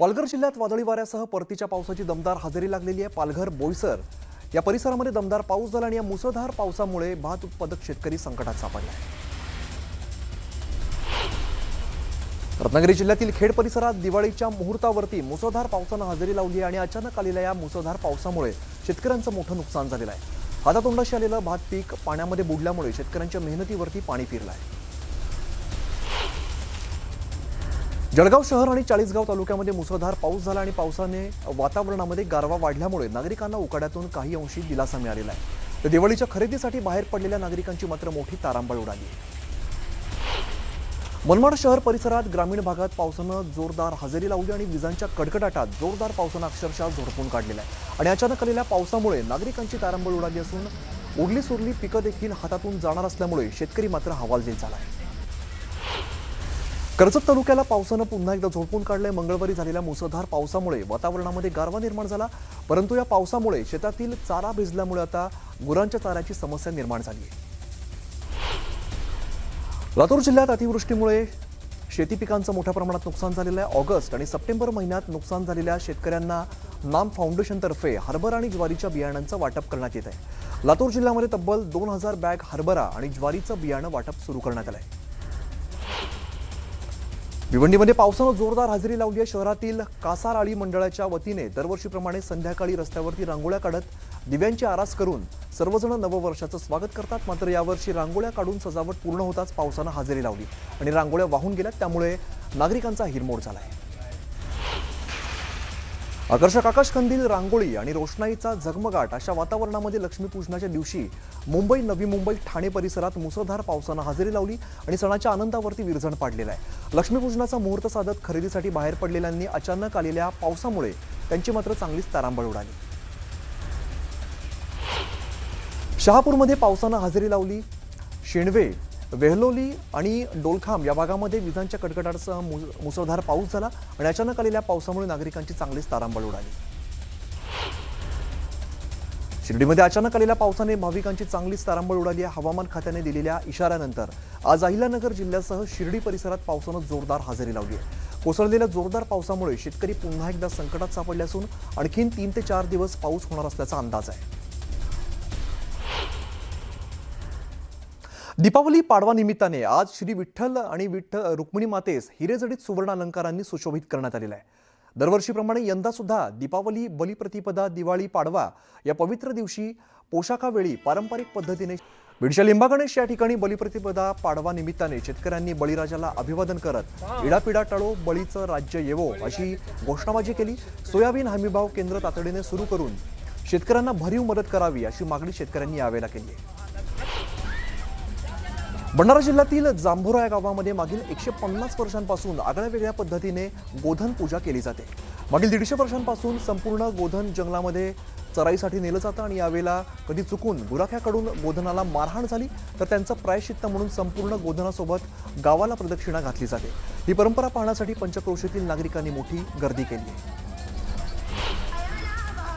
पालघर जिल्ह्यात वादळी वाऱ्यासह परतीच्या पावसाची दमदार हजेरी लागलेली आहे. पालघर बोईसर या परिसरामध्ये दमदार पाऊस झाला आणि या मुसळधार पावसामुळे भात उत्पादक शेतकरी संकटात सापडला आहे रत्नागिरी जिल्ह्यातील खेड परिसरात दिवाळीच्या मुहूर्तावरती मुसळधार पावसानं हजेरी लावली आहे आणि अचानक आलेल्या या मुसळधार पावसामुळे शेतकऱ्यांचं मोठं नुकसान झालेलं आहे. हातातोंडाशी आलेलं भात पीक पाण्यामध्ये बुडल्यामुळे शेतकऱ्यांच्या मेहनतीवरती पाणी फिरलं आहे जळगाव शहर आणि चाळीसगाव तालुक्यामध्ये मुसळधार पाऊस झाला आणि पावसाने वातावरणामध्ये गारवा वाढल्यामुळे नागरिकांना उकाड्यातून काही अंशी दिलासा मिळालेला आहे. तर दिवाळीच्या खरेदीसाठी बाहेर पडलेल्या नागरिकांची मात्र मोठी तारांबळ उडाली. मनमाड शहर परिसरात ग्रामीण भागात पावसानं जोरदार हजेरी लावली आणि विजांच्या कडकडाटात जोरदार पावसानं अक्षरशः झोडपून काढलेला आहे. आणि अचानक आलेल्या पावसामुळे नागरिकांची तारांबळ उडाली असून उरली सुरली पिकं देखील हातातून जाणार असल्यामुळे शेतकरी मात्र हवालदिल झाला आहे. कर्जत तालुक्याला पावसानं पुन्हा एकदा झोडपून काढलंय. मंगळवारी झालेल्या मुसळधार पावसामुळे वातावरणामध्ये गारवा निर्माण झाला. परंतु या पावसामुळे शेतातील चारा भिजल्यामुळे आता गुरांच्या चाऱ्याची समस्या निर्माण झाली आहे. लातूर जिल्ह्यात अतिवृष्टीमुळे शेती पिकांचं मोठ्या प्रमाणात नुकसान झालेलं आहे. ऑगस्ट आणि सप्टेंबर महिन्यात नुकसान झालेल्या शेतकऱ्यांना नाम फाउंडेशनतर्फे हरभरा आणि ज्वारीच्या बियाणांचं वाटप करण्यात येत आहे. लातूर जिल्ह्यामध्ये तब्बल दोन हजार बॅग हरभरा आणि ज्वारीचं बियाणं वाटप सुरू करण्यात आलं आहे भिवंडीमध्ये पावसानं जोरदार हजेरी लावली आहे. शहरातील कासाराळी मंडळाच्या वतीने दरवर्षीप्रमाणे संध्याकाळी रस्त्यावरती रांगोळ्या काढत दिव्यांची आरास करून सर्वजण नववर्षाचं स्वागत करतात. मात्र यावर्षी रांगोळ्या काढून सजावट पूर्ण होताच पावसानं हजेरी लावली आणि रांगोळ्या वाहून गेल्यात. त्यामुळे नागरिकांचा हिरमोड झाला आहे आकर्षक आकाशकंदील रांगोळी आणि रोषणाईचा झगमगाट अशा वातावरणामध्ये लक्ष्मीपूजनाच्या दिवशी मुंबई नवी मुंबई ठाणे परिसरात मुसळधार पावसानं हजेरी लावली आणि सणाच्या आनंदावरती विरजण पाडलेला आहे. लक्ष्मीपूजनाचा मुहूर्त साधत खरेदीसाठी बाहेर पडलेल्यांनी अचानक आलेल्या पावसामुळे त्यांची मात्र चांगलीच तारांबळ उडाली. शहापूरमध्ये पावसानं हजेरी लावली. शेणवे वेहलोली आणि डोलखाम या भागामध्ये विजांच्या कडकडाटासह मुसळधार पाऊस झाला आणि अचानक आलेल्या पावसामुळे नागरिकांची चांगलीच तारांबळ उडाली. शिर्डीमध्ये अचानक आलेल्या पावसाने भाविकांची चांगलीच तारांबळ उडाली. आहे हवामान खात्याने दिलेल्या इशाऱ्यानंतर आज अहिल्यानगर जिल्ह्यासह शिर्डी परिसरात पावसानं जोरदार हजेरी लावली आहे. कोसळलेल्या जोरदार पावसामुळे शेतकरी पुन्हा एकदा संकटात सापडले असून आणखीन तीन ते चार दिवस पाऊस होणार असल्याचा अंदाज आहे. दीपावली पाडवा निमित्ताने आज श्री विठ्ठल आणि विठ्ठल रुक्मिणी मातेस हिरेजडित सुवर्ण अलंकारांनी सुशोभित करण्यात आलेला आहे. दरवर्षीप्रमाणे यंदा सुद्धा दीपावली बलिप्रतिपदा दिवाळी पाडवा या पवित्र दिवशी पोशाखावेळी पारंपरिक पद्धतीने बीडच्या लिंबा गणेश या ठिकाणी बलिप्रतिपदा पाडवा निमित्ताने शेतकऱ्यांनी बळीराजाला अभिवादन करत इडापिडा टळो बळीचं राज्य येवो अशी घोषणाबाजी केली. सोयाबीन हमीभाव केंद्र तातडीने सुरू करून शेतकऱ्यांना भरीव मदत करावी अशी मागणी शेतकऱ्यांनी यावेळेला केली आहे. भंडारा जिल्ह्यातील जांभोरा या गावामध्ये मागील एकशे पन्नास वर्षांपासून आगळ्या वेगळ्या पद्धतीने गोधन पूजा केली जाते. मागील दीडशे वर्षांपासून संपूर्ण गोधन जंगलामध्ये चराईसाठी नेलं जातं आणि यावेळेला कधी चुकून गुराख्याकडून गोधनाला मारहाण झाली तर त्यांचं प्रायश्चित्त म्हणून संपूर्ण गोधनासोबत गावाला प्रदक्षिणा घातली जाते. ही परंपरा पाहण्यासाठी पंचक्रोशीतील नागरिकांनी मोठी गर्दी केली आहे.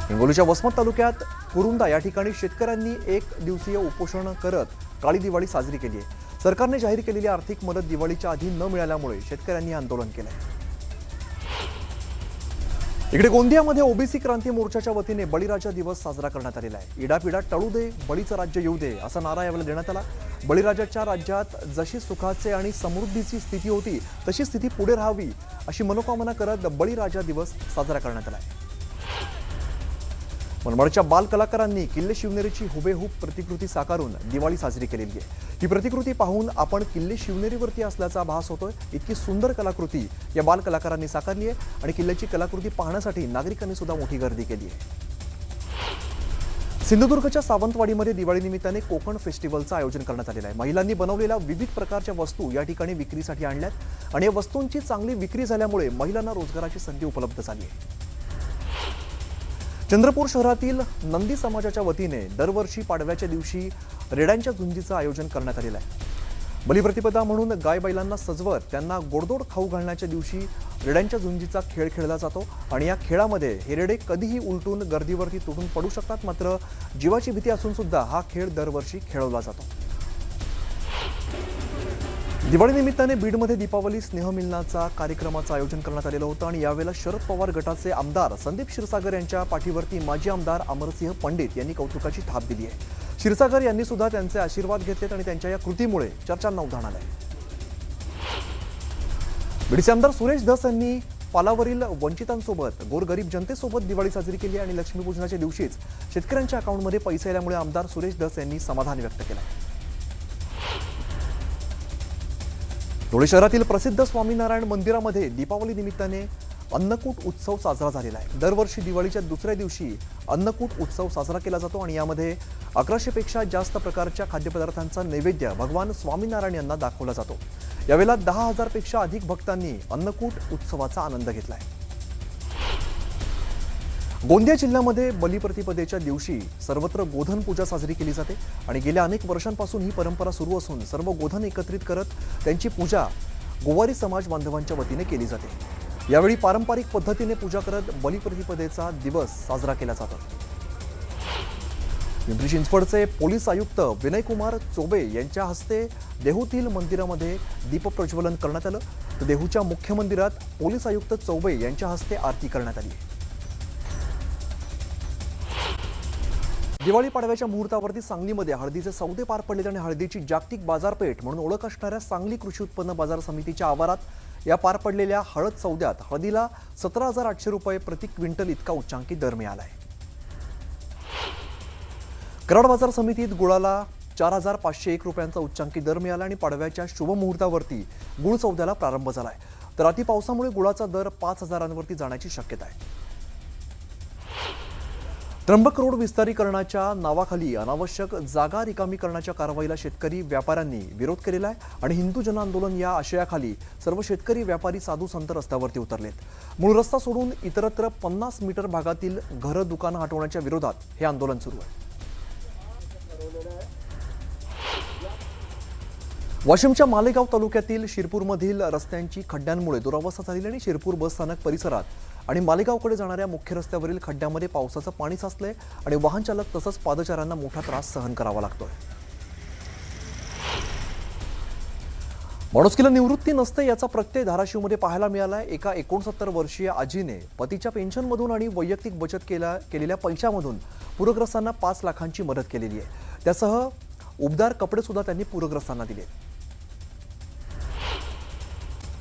हिंगोलीच्या वसमत तालुक्यात कुरुंदा या ठिकाणी शेतकऱ्यांनी एक दिवसीय उपोषण करत काळी दिवाळी साजरी केली आहे. सरकारने जाहीर केलेली आर्थिक मदत दिवाळीच्या आधी न मिळाल्यामुळे शेतकऱ्यांनी आंदोलन केलंय. इकडे गोंदियामध्ये ओबीसी क्रांती मोर्चाच्या वतीने बळीराजा दिवस साजरा करण्यात आलेला आहे. इडापिडा टळू दे बळीचं राज्य येऊ दे असा नारा यावेळी देण्यात आला. बळीराजाच्या राज्यात जशी सुखाचे आणि समृद्धीची स्थिती होती तशी स्थिती पुढे राहावी अशी मनोकामना करत बळीराजा दिवस साजरा करण्यात आला आहे. मनमाडच्या बाल कलाकारांनी किल्ले शिवनेरीची हुबेहूब प्रतिकृती साकारून दिवाळी साजरी केलेली आहे. ही प्रतिकृती पाहून आपण किल्ले शिवनेरीवरती असल्याचा भास होतोय. इतकी सुंदर कलाकृती या बाल कलाकारांनी साकारली आहे आणि किल्ल्याची कलाकृती पाहण्यासाठी नागरिकांनी सुद्धा मोठी गर्दी केली आहे. सिंधुदुर्गच्या सावंतवाडीमध्ये दिवाळीनिमित्ताने कोकण फेस्टिवलचं आयोजन करण्यात आलेलं आहे. महिलांनी बनवलेल्या विविध प्रकारच्या वस्तू या ठिकाणी विक्रीसाठी आणल्यात आणि या वस्तूंची चांगली विक्री झाल्यामुळे महिलांना रोजगाराची संधी उपलब्ध झाली आहे. चंद्रपूर शहरातील नंदी समाजाच्या वतीने दरवर्षी पाडव्याच्या दिवशी रेड्यांच्या झुंजीचं आयोजन करण्यात आलेलं आहे. बलिप्रतिपदा म्हणून गाय बैलांना सजवत त्यांना गोडदोड खाऊ घालण्याच्या दिवशी रेड्यांच्या झुंजीचा खेळ खेळला जातो आणि या खेळामध्ये हे रेडे कधीही उलटून गर्दीवरती तुटून पडू शकतात मात्र जीवाची भीती असून सुद्धा हा खेळ दरवर्षी खेळवला जातो. दिवाळी निमित्ताने बीडमध्ये दीपावली स्नेहमिलनाचा कार्यक्रमाचं आयोजन करण्यात आलेलं होतं आणि यावेळेला शरद पवार गटाचे आमदार संदीप क्षीरसागर यांच्या पाठीवरती माजी आमदार अमरसिंह पंडित यांनी कौतुकाची थाप दिली आहे. क्षीरसागर यांनी सुद्धा त्यांचे आशीर्वाद घेतलेत आणि त्यांच्या या कृतीमुळे चर्चांना उधाण आलंय. बीडचे आमदार सुरेश धस यांनी पालावरील वंचितांसोबत गोरगरीब जनतेसोबत दिवाळी साजरी केली आणि लक्ष्मीपूजनाच्या दिवशीच शेतकऱ्यांच्या अकाउंटमध्ये पैसे आल्यामुळे आमदार सुरेश धस यांनी समाधान व्यक्त केलं. धुळे शहरातील प्रसिद्ध स्वामीनारायण मंदिरामध्ये दीपावली निमित्ताने अन्नकूट उत्सव साजरा झालेला आहे. दरवर्षी दिवाळीच्या दुसऱ्या दिवशी अन्नकूट उत्सव साजरा केला जातो आणि यामध्ये अकराशेपेक्षा जास्त प्रकारच्या खाद्यपदार्थांचा नैवेद्य भगवान स्वामीनारायण यांना दाखवला जातो. यावेळेला दहा हजारपेक्षा अधिक भक्तांनी अन्नकूट उत्सवाचा आनंद घेतला आहे. गोंदिया जिल्ह्यामध्ये बलिप्रतिपदेच्या दिवशी सर्वत्र गोधन पूजा साजरी केली जाते आणि गेल्या अनेक वर्षांपासून ही परंपरा सुरू असून सर्व गोधन एकत्रित करत त्यांची पूजा गोवारी समाज बांधवांच्या वतीने केली जाते. यावेळी पारंपरिक पद्धतीने पूजा करत बलिप्रतिपदेचा दिवस साजरा केला जातो. पिंपरी चिंचवडचे पोलीस आयुक्त विनयकुमार चोबे यांच्या हस्ते देहूतील मंदिरामध्ये दीपप्रज्वलन करण्यात आलं. तर देहूच्या मुख्य मंदिरात पोलीस आयुक्त चौबे यांच्या हस्ते आरती करण्यात आली. दिवाळी पाडव्याच्या मुहूर्तावरती सांगलीमध्ये हळदीचे सौदे पार पडलेले आणि हळदीची जागतिक बाजारपेठ म्हणून ओळख असणाऱ्या सांगली कृषी उत्पन्न बाजार समितीच्या आवारात या पार पडलेल्या हळद सौद्यात हळदीला सतरा हजार आठशे रुपये प्रति क्विंटल इतका उच्चांकी दर मिळाला आहे कराड बाजार समितीत गुळाला चार हजार पाचशे एक रुपयांचा उच्चांकी दर मिळाला आणि पाडव्याच्या शुभमुहूर्तावरती गुळ सौद्याला प्रारंभ झाला आहे तर अति पावसामुळे गुळाचा दर पाच हजारांवरती जाण्याची शक्यता आहे. त्र्यंबक रोड विस्तारीकरणाच्या नावाखाली अनावश्यक जागा रिकामी करण्याच्या कारवाईला शेतकरी व्यापाऱ्यांनी विरोध केलेला आहे आणि हिंदू जन आंदोलन या आशयाखाली सर्व शेतकरी व्यापारी साधू संत रस्त्यावरती उतरलेत. मूळ रस्ता सोडून इतरत्र पन्नास मीटर भागातील घरं दुकानं हटवण्याच्या विरोधात हे आंदोलन सुरू आहे. वाशिमच्या मालेगाव तालुक्यातील शिरपूरमधील रस्त्यांची खड्ड्यांमुळे दुरावस्था झालेली आणि शिरपूर बस स्थानक परिसरात आणि मालेगावकडे जाणाऱ्या मुख्य रस्त्यावरील खड्ड्यामध्ये पावसाचं पाणी साचलंय आणि वाहन चालक तसंच पादचाऱ्यांना मोठा त्रास सहन करावा लागतोय. माणुसकीला निवृत्ती नसते याचा प्रत्यय धाराशिवमध्ये पाहायला मिळालाय. एका एकोणसत्तर वर्षीय आजीने पतीच्या पेन्शनमधून आणि वैयक्तिक बचत केल्या केलेल्या पैशामधून पूरग्रस्तांना पाच लाखांची मदत केलेली आहे. त्यासह उबदार कपडेसुद्धा त्यांनी पूरग्रस्तांना दिले.